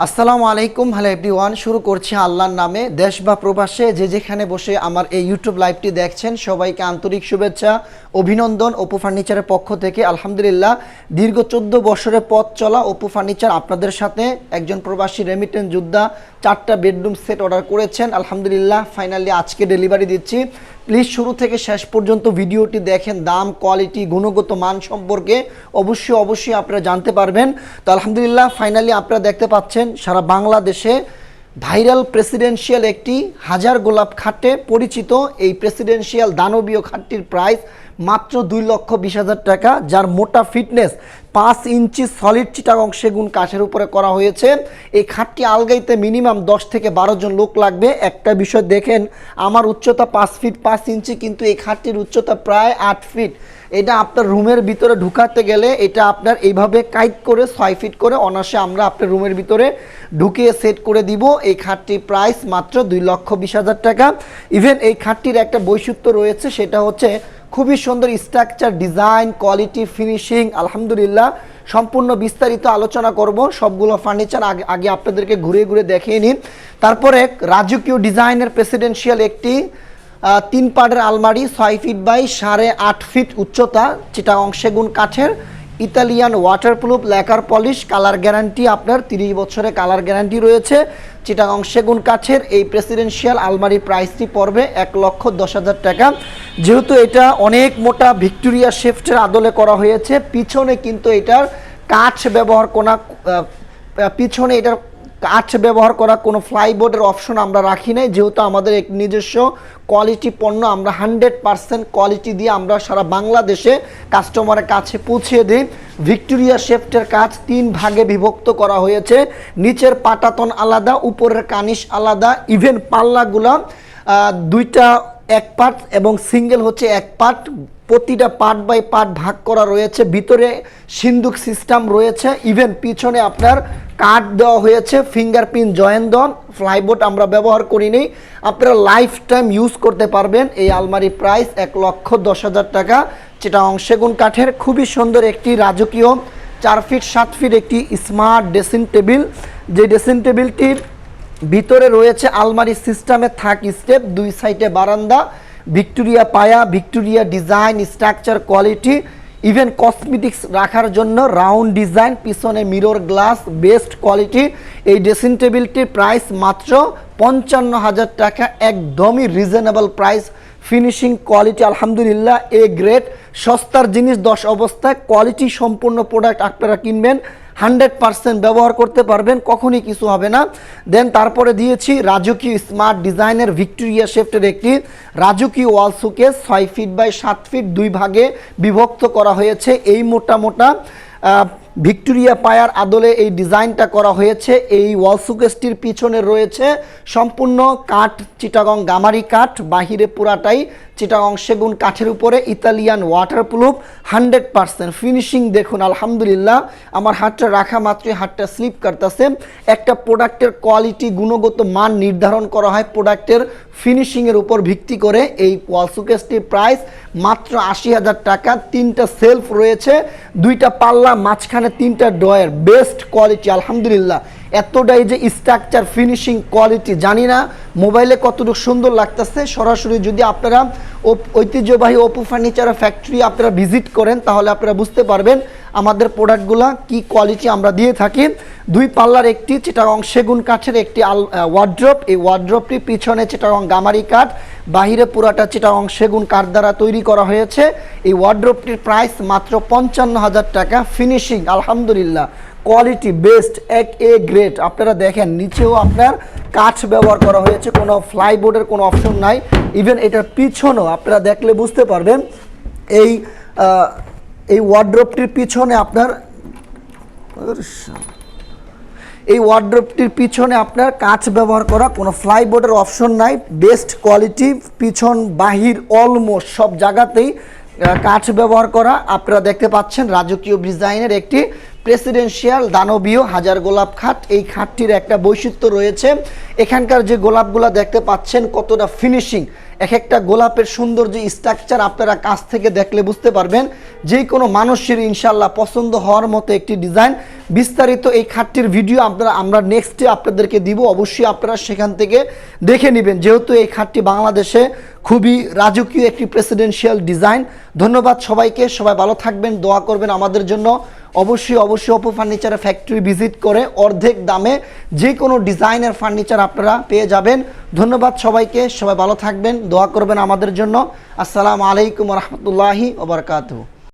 আসসালামু আলাইকুম। Hello everyone, শুরু করছি আল্লাহর নামে। দেশ বা প্রবাসে যে যেখানে বসে আমার এই ইউটিউব লাইভটি দেখছেন, সবাইকে আন্তরিক শুভেচ্ছা, অভিনন্দন অপু ফার্নিচারের পক্ষ থেকে। আলহামদুলিল্লাহ, দীর্ঘ চোদ্দ বছরের পথ চলা অপু ফার্নিচার আপনাদের সাথে একজন প্রবাসী রেমিটেন্স যোদ্ধা, চারটা বেডরুম সেট অর্ডার করেছেন। আলহামদুলিল্লাহ ফাইনালি আজকে ডেলিভারি দিচ্ছি। প্লিজ শুরু থেকে শেষ পর্যন্ত ভিডিওটি দেখেন, দাম কোয়ালিটি গুণগত মান সম্পর্কে অবশ্যই অবশ্যই আপনারা জানতে পারবেন। তো আলহামদুলিল্লাহ ফাইনালি আপনারা দেখতে পাচ্ছেন, সারা বাংলাদেশে ভাইরাল প্রেসিডেন্সিয়াল একটি হাজার গোলাপ খাটে পরিচিত এই প্রেসিডেন্সিয়াল দানবীয় খাটটির প্রাইস মাত্র দুই লক্ষ বিশ হাজার টাকা, যার মোটা ফিটনেস পাঁচ ইঞ্চি সলিড চিটাগং সেগুন কাঠের উপরে করা হয়েছে। এই খাটটি আলগাইতে মিনিমাম দশ থেকে বারো জন লোক লাগবে। একটা বিষয় দেখেন, আমার উচ্চতা পাঁচ ফিট পাঁচ ইঞ্চি, কিন্তু এই খাটটির উচ্চতা প্রায় আট ফিট। এটা আপনার রুমের ভিতরে ঢুকাতে গেলে এটা আপনার এইভাবে কাইট করে, ছয় ফিট করে অনাসে আমরা আপনার রুমের ভিতরে ঢুকিয়ে সেট করে দিব। এই খাটটির প্রাইস মাত্র দুই লক্ষ বিশ হাজার টাকা। ইভেন এই খাটটির একটা বৈশিষ্ট্য রয়েছে, সেটা হচ্ছে খুবই সুন্দর স্ট্রাকচার ডিজাইন কোয়ালিটি ফিনিশিং আলহামদুলিল্লাহ। সম্পূর্ণ বিস্তারিত আলোচনা করব। সবগুলো ফার্নিচার আগে আগে আপনাদেরকে ঘুরে ঘুরে দেখিয়ে নিন। তারপরে রাজকীয় ডিজাইনের প্রেসিডেন্সিয়াল একটি তিন পাড়ের আলমারি, ছয় ফিট বাই সাড়ে আট ফিট উচ্চতা, যেটা অংশেগুন কাঠের। Italian waterproof lacquer polish colour guarantee আপনার তিরিশ বছরে কালার গ্যারান্টি রয়েছে। চিটাগং সেগুন কাছের এই প্রেসিডেন্সিয়াল আলমারি প্রাইসটি পড়বে এক লক্ষ দশ হাজার টাকা। যেহেতু এটা অনেক মোটা ভিক্টোরিয়া শেফটের আদলে করা হয়েছে, পিছনে কিন্তু এটার কাঠ ব্যবহার করা পিছনে এটার কাঠ ব্যবহার করা কোনো ফ্লাইবোর্ডের অপশন আমরা রাখি নাই, যেহেতু আমাদের এক নিজস্ব কোয়ালিটি পণ্য, আমরা হান্ড্রেড পারসেন্ট কোয়ালিটি দিয়ে আমরা সারা বাংলাদেশে কাস্টমারের কাছে পৌঁছিয়ে দিই। ভিক্টোরিয়া শেফটের কাজ তিন ভাগে বিভক্ত করা হয়েছে। নিচের পাটাতন আলাদা, উপরের কানিশ আলাদা ইভেন পাল্লাগুলা দুইটা এক পার্ট এবং সিঙ্গেল হচ্ছে এক পার্ট প্রতিটা পার্ট বাই পার্ট ভাগ করা রয়েছে। ভিতরে সিন্দুক সিস্টেম রয়েছে। ইভেন পিছনে আপনার কাঠ দেওয়া হয়েছে ফিঙ্গারপ্রিন্ট জয়েন দন ফ্লাইবোর্ড আমরা ব্যবহার করিনি। আপনারা লাইফ টাইম ইউজ করতে পারবেন এই আলমারি প্রাইস এক লক্ষ দশ হাজার টাকা। যেটা অংশেগুন কাঠের, খুবই সুন্দর একটি রাজকীয়, চার ফিট সাত ফিট একটি স্মার্ট ড্রেসিং টেবিল যে ড্রেসিং টেবিলটির ভিতরে রয়েছে আলমারি সিস্টেমে থাক স্টেপ দুই সাইডে বারান্দা। ভিক্টোরিয়া পায়া, Victoria design structure quality even cosmetics রাখার জন্য রাউন্ড ডিজাইন পিছনে মিরর গ্লাস বেস্ট কোয়ালিটি এই ড্রেসিং টেবিলটির প্রাইস মাত্র পঞ্চান্ন হাজার টাকা, একদমই রিজনেবল প্রাইস ফিনিশিং কোয়ালিটি আলহামদুলিল্লাহ এ গ্রেড সস্তার জিনিস দশ অবস্থায় কোয়ালিটি সম্পূর্ণ প্রোডাক্ট আপনারা কিনবেন। হান্ড্রেড পার্সেন্ট ব্যবহার করতে পারবেন, কখনই কিছু হবে না। দেন তারপরে দিয়েছি রাজকীয় স্মার্ট ডিজাইনের ভিক্টোরিয়া শেফটের একটি রাজকীয় ওয়াল সুকেস, ছয় ফিট বাই সাত ফিট, দুই ভাগে বিভক্ত করা হয়েছে। এই মোটা মোটা ভিক্টোরিয়া পায়ার আদলে এই ডিজাইনটা করা হয়েছে। এই ওয়াল সুকেসটির পিছনে রয়েছে সম্পূর্ণ কাঠ চিটাগং গামারি কাঠ, বাহিরে পুরাটাই চিটাগং সেগুন কাঠের উপরে, Italian waterproof hundred percent finishing দেখুন, আলহামদুলিল্লাহ। আমার হাতটা রাখা মাত্রই হাতটা স্লিপ করতেছে। একটা প্রোডাক্টের কোয়ালিটি গুণগত মান নির্ধারণ করা হয় প্রোডাক্টের ফিনিশিংয়ের উপর ভিত্তি করে। এই ওয়াল সুকেসটির প্রাইস মাত্র আশি হাজার টাকা। তিনটা সেলফ রয়েছে, দুইটা পাল্লা, মাঝখানে তিনটা ড্রয়ের বেস্ট কোয়ালিটি আলহামদুলিল্লাহ। এতটাই যে স্ট্রাকচার ফিনিশিং কোয়ালিটি জানি না মোবাইলে কতটুকু সুন্দর লাগতেছে। সরাসরি যদি আপনারা ঐতিহ্যবাহী অপু ফার্নিচার ফ্যাক্টরি আপনারা ভিজিট করেন, তাহলে আপনারা বুঝতে পারবেন আমাদের প্রোডাক্টগুলো কি কোয়ালিটি আমরা দিয়ে থাকি। দুই পাল্লার একটি চিটাগং সেগুন কাঠের একটি আল ওয়ার্ড্রপ এই ওয়ার্ড্রপটি পিছনে চিটাগং গামারি কাঠ, বাহিরে পুরাটা চিটাগং সেগুন কাঠ দ্বারা তৈরি করা হয়েছে। এই ওয়ার্ড্রপটির প্রাইস মাত্র পঞ্চান্ন হাজার টাকা। ফিনিশিং আলহামদুলিল্লাহ কোয়ালিটি বেস্ট এক এ গ্রেড আপনারা দেখেন, নিচেও আপনার কাঠ ব্যবহার করা হয়েছে। কোনো ফ্লাইবোর্ডের কোনো অপশন নাই। ইভেন এটার পিছনেও আপনারা দেখলে বুঝতে পারবেন, এই এই ওয়ার্ড্রপটির পিছনে আপনার এই ওয়ার্ড্রপটির পিছনে আপনার কাঁচ ব্যবহার করা, কোনো ফ্লাইবোর্ডের অপশন নাই বেস্ট কোয়ালিটি পিছন, বাহির অলমোস্ট সব জায়গাতেই কাঁচ ব্যবহার করা। আপনারা দেখতে পাচ্ছেন রাজকীয় ডিজাইনের একটি প্রেসিডেন্সিয়াল দানবীয় হাজার গোলাপ খাট, এই খাটটির একটা বৈশিষ্ট্য রয়েছে। এখানকার যে গোলাপগুলো দেখতে পাচ্ছেন, কতটা ফিনিশিং এক একটা গোলাপের সুন্দর যে স্ট্রাকচার আপনারা কাছ থেকে দেখলে বুঝতে পারবেন। যে কোনো মানুষের ইনশাল্লাহ পছন্দ হওয়ার মতো একটি ডিজাইন বিস্তারিত এই খাটটির ভিডিও আপনারা, আমরা নেক্সটে আপনাদেরকে দিব। অবশ্যই আপনারা সেখান থেকে দেখে নেবেন। যেহেতু এই খাটটি বাংলাদেশে খুবই রাজকীয় একটি প্রেসিডেন্সিয়াল ডিজাইন ধন্যবাদ সবাইকে। সবাই ভালো থাকবেন, দোয়া করবেন আমাদের জন্য। অবশ্যই অবশ্যই অপো ফার্নিচারের ফ্যাক্টরি ভিজিট করে অর্ধেক দামে যে কোনো ডিজাইনের ফার্নিচার আপনারা পেয়ে যাবেন। ধন্যবাদ সবাইকে, সবাই ভালো থাকবেন, দোয়া করবেন আমাদের জন্য। আসসালামু আলাইকুম রহমতুল্লাহি ওবরকাতু